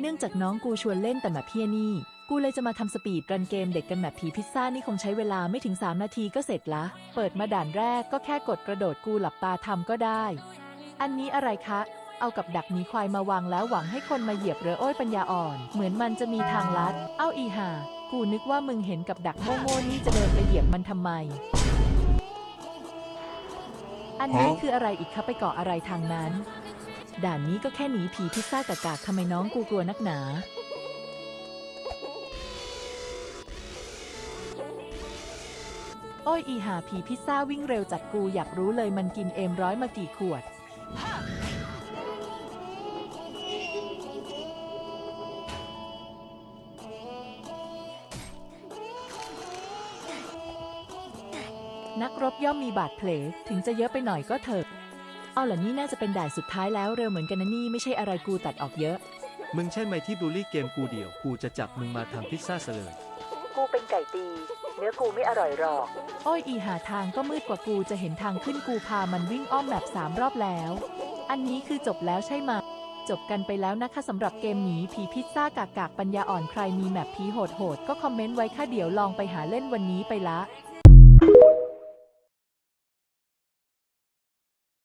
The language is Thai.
เนื่องจากน้องกูชวนเล่นแต่แบบเพียนี่ กูเลยจะมาทำสปีดรันเกมเด็กกันแบบผีพิซซ่านี่คงใช้เวลาไม่ถึง 3 นาทีก็เสร็จละ เปิดมาด่านแรกก็แค่กดกระโดดกูหลับตาทำก็ได้ อันนี้อะไรคะ เอากับดักหมีควายมาวางแล้วหวังให้คนมาเหยียบเรือโอ้ยปัญญาอ่อน เหมือนมันจะมีทางลัด เอ้าอีห่า กูนึกว่ามึงเห็นกับดักโง่ๆนี่จะเดินไปเหยียบมันทำไม อันนี้คืออะไรอีกคะไปเกาะอะไรทางนั้น ด่านนี้ก็แค่หนีผีพิซซ่ากากากทำไมน้องกูกลัวนักหนา โอ้ยอีหาผีพิซซ่าวิ่งเร็วจัดกูอยากรู้เลยมันกินเอมร้อยมากี่ขวด นักรบย่อมมีบาดแผลถึงจะเยอะไปหน่อยก็เถอะ เอาล่ะนี่น่าจะเป็นด่านสุดท้ายแล้วเร็วเหมือนกันนะนี่ไม่ใช่อะไรกูตัดออกเยอะ มึงใช่ไหมที่บูลลี่เกมกูเดี่ยว กูจะจับมึงมาทำพิซซ่าซะเลย กูเป็นไก่ตี เนื้อกูไม่อร่อยหรอก โอ้ยอีหาทางก็มืดกว่ากูจะเห็นทางขึ้นกูพามันวิ่งอ้อมแบบสามรอบแล้ว อันนี้คือจบแล้วใช่ไหมจบกันไปแล้วนะคะสำหรับเกมหนีผีพิซซ่ากากากปัญญาอ่อนใครมีแมปผีโหดๆก็คอมเมนต์ไว้ค่ะเดี๋ยวลองไปหาเล่นวันนี้ไปละ